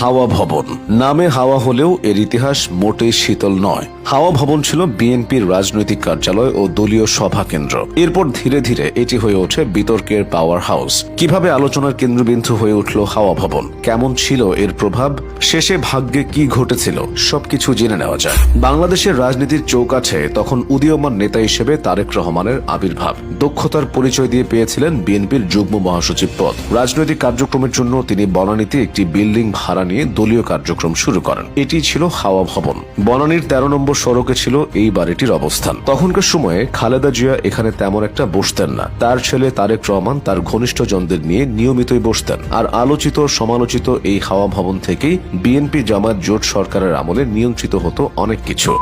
হাওয়া ভবন। নামে হাওয়া হলেও এর ইতিহাস মোটেই শীতল নয়। হাওয়া ভবন ছিল বিএনপির রাজনৈতিক কার্যালয় ও দলীয় সভা কেন্দ্র। এরপর ধীরে ধীরে এটি হয়ে ওঠে বিতর্কের পাওয়ার হাউস কীভাবে আলোচনার কেন্দ্রবিন্দু হয়ে উঠল হাওয়া ভবন? কেমন ছিল এর প্রভাব? শেষে ভাগ্যে কি ঘটেছিল? সবকিছু জেনে নেওয়া যায় বাংলাদেশের রাজনীতির চৌকাঠে তখন উদীয়মান নেতা হিসেবে তারেক রহমানের আবির্ভাব। দক্ষতার পরিচয় দিয়ে পেয়েছিলেন বিএনপির যুগ্ম মহাসচিব পদ। রাজনৈতিক কার্যক্রমের জন্য তিনি বনানীতে একটি বিল্ডিং ভাড়া নিয়ে দলীয় কার্যক্রম শুরু করেন। এটি ছিল হাওয়া ভবন। বনানীর তেরো নম্বর সড়কে ছিল এই বাড়িটির অবস্থান। তখনকার সময়ে খালেদা জিয়া এখানে তেমন একটা বসতেন না। তার ছেলে তারেক রহমান তার ঘনিষ্ঠজনদের নিয়ে নিয়মিতই বসতেন। আর আলোচিত সমালোচিত এই হাওয়া ভবন থেকেই বিএনপি জামাত জোট সরকারের আমলে নিয়ন্ত্রিত হতো অনেক কিছু।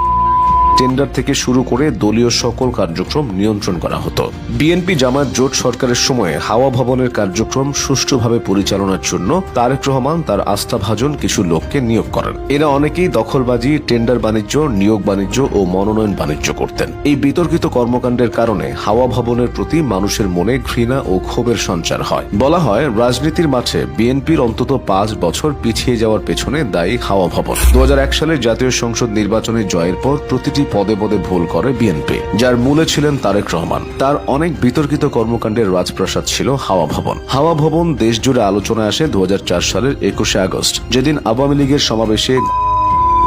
টেন্ডার থেকে শুরু করে দলীয় সকল কার্যক্রম নিয়ন্ত্রণ করা হতো। বিএনপি জামাত জোট সরকারের সময়ে হাওয়া ভবনের কার্যক্রম সুষ্ঠুভাবে পরিচালনার জন্য তারেক রহমান তার আস্থাভাজন কিছু লোককে নিয়োগ করেন। এরা অনেকেই দখলবাজি, টেন্ডার বাণিজ্য, নিয়োগ বাণিজ্য ও মনোনয়ন বাণিজ্য করতেন। এই বিতর্কিত কর্মকাণ্ডের কারণে হাওয়া ভবনের প্রতি মানুষের মনে ঘৃণা ও ক্ষোভের সঞ্চার হয়। বলা হয়, রাজনীতির মাঠে বিএনপির অন্তত পাঁচ বছর পিছিয়ে যাওয়ার পেছনে দায়ী হাওয়া ভবন। দু সালের জাতীয় সংসদ নির্বাচনে জয়ের পর প্রতিটি পদে পদে ভুল করে বিএনপি, যার মূলে ছিলেন তারেক রহমান। তার অনেক বিতর্কিত কর্মকাণ্ডের রাজপ্রাসাদ ছিল হাওয়া ভবন। হাওয়া ভবন দেশ জুড়ে আলোচনায় আসে দু হাজার চার সালের একুশে আগস্ট, যেদিন আওয়ামী লীগের সমাবেশে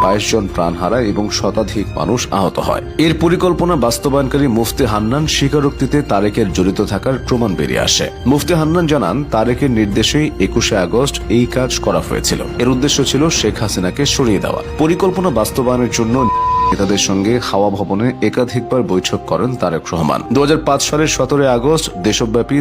বাইশ জন প্রাণ হারায় এবং শতাধিক মানুষ আহত হয়। এর পরিকল্পনা বাস্তবায়নকারী মুফতি হান্নান স্বীকারোক্তিতে তারেকের জড়িত থাকার প্রমাণ বেরিয়ে আসে। মুফতি হান্নান জানান, তারেকের নির্দেশেই একুশে আগস্ট এই কাজ করা হয়েছিল। এর উদ্দেশ্য ছিল শেখ হাসিনাকে সরিয়ে দেওয়া। পরিকল্পনা বাস্তবায়নের জন্য নেতাদের সঙ্গে হাওয়া ভবনে একাধিকবার বৈঠক করেন তারেক রহমান। দু হাজার পাঁচ সালের সতেরোই আগস্ট দেশব্যাপী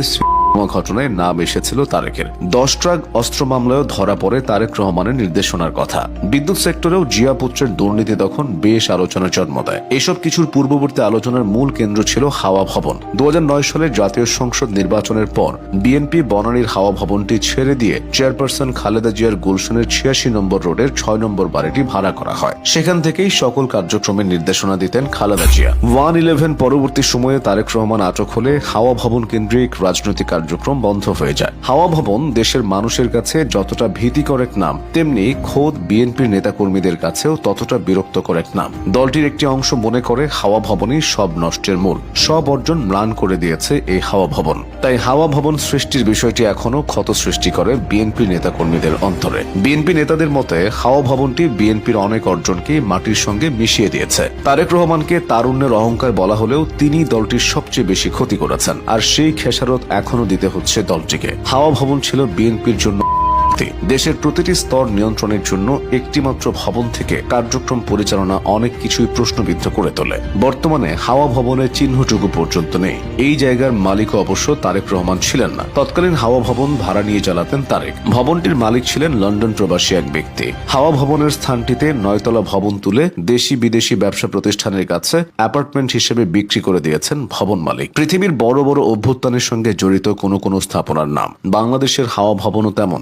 ঘটনায় নাম এসেছিল তারেকের। দশ ট্রাক অস্ত্র মামলায়ও ধরা পড়ে তারেক রহমানের নির্দেশনার কথা। বিদ্যুৎ সেক্টরেও জিয়া পুত্রের দুর্নীতি তখন বেশ আলোচনার জন্ম দেয়। এসব কিছুর পূর্ববর্তী আলোচনার মূল কেন্দ্র ছিল হাওয়া ভবন। দু সালের জাতীয় সংসদ নির্বাচনের পর বিএনপি বনানীর হাওয়া ভবনটি ছেড়ে দিয়ে চেয়ারপারসন খালেদা জিয়ার গুলশনের ছিয়াশি নম্বর রোডের ছয় নম্বর বাড়িটি ভাড়া করা হয়। সেখান থেকেই সকল কার্যক্রমের নির্দেশনা দিতেন খালেদা জিয়া। ওয়ান ইলেভেন পরবর্তী সময়ে তারেক রহমান আটক হলে হাওয়া ভবন কেন্দ্রিক রাজনৈতিক কার্যক্রম বন্ধ হয়ে যায়। হাওয়া ভবন দেশের মানুষের কাছে যতটা ভীতিকর এক নাম, তেমনি খোদ বিএনপির নেতাকর্মীদের কাছেও ততটা বিরক্তকর এক নাম। দলটির একটি অংশ মনে করে হাওয়া ভবনই সব নষ্টের মূল। সব অর্জন ম্লান করে দিয়েছে এই হাওয়া ভবন। তাই হাওয়া ভবন সৃষ্টির বিষয়টি এখনও ক্ষত সৃষ্টি করে বিএনপি নেতাকর্মীদের অন্তরে। বিএনপি নেতাদের মতে, হাওয়া ভবনটি বিএনপির অনেক অর্জনকে মাটির সঙ্গে মিশিয়ে দিয়েছে। তারেক রহমানকে তারুণ্যের অহংকার বলা হলেও তিনি দলটির সবচেয়ে বেশি ক্ষতি করেছেন। আর সেই খেসারত এখনও দিতে হচ্ছে দলটিকে। হাওয়া ভবন ছিল বিএনপির জন্য শক্তি। দেশের প্রতিটি স্তর নিয়ন্ত্রণের জন্য একটিমাত্র ভবন থেকে কার্যক্রম পরিচালনা অনেক কিছুই প্রশ্নবিদ্ধ করে তোলে। বর্তমানে হাওয়া ভবনের চিহ্নটুকু পর্যন্ত নেই। এই জায়গার মালিকও অবশ্য তারেক রহমান ছিলেন না। তৎকালীন হাওয়া ভবন ভাড়া নিয়ে চালাতেন তারেক। ভবনটির মালিক ছিলেন লন্ডন প্রবাসী এক ব্যক্তি। হাওয়া ভবনের স্থানটিতে নয়তলা ভবন তুলে দেশি বিদেশি ব্যবসা প্রতিষ্ঠানের কাছে অ্যাপার্টমেন্ট হিসেবে বিক্রি করে দিয়েছেন ভবন মালিক। পৃথিবীর বড় বড় অভ্যুত্থানের সঙ্গে জড়িত কোনো কোনো স্থাপনার নাম। বাংলাদেশের হাওয়া ভবনও তেমন।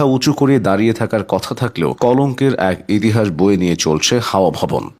মাথা উঁচু করে দাঁড়িয়ে থাকার কথা থাকলেও কলঙ্কের এক ইতিহাস বয়ে নিয়ে চলছে হাওয়া ভবন।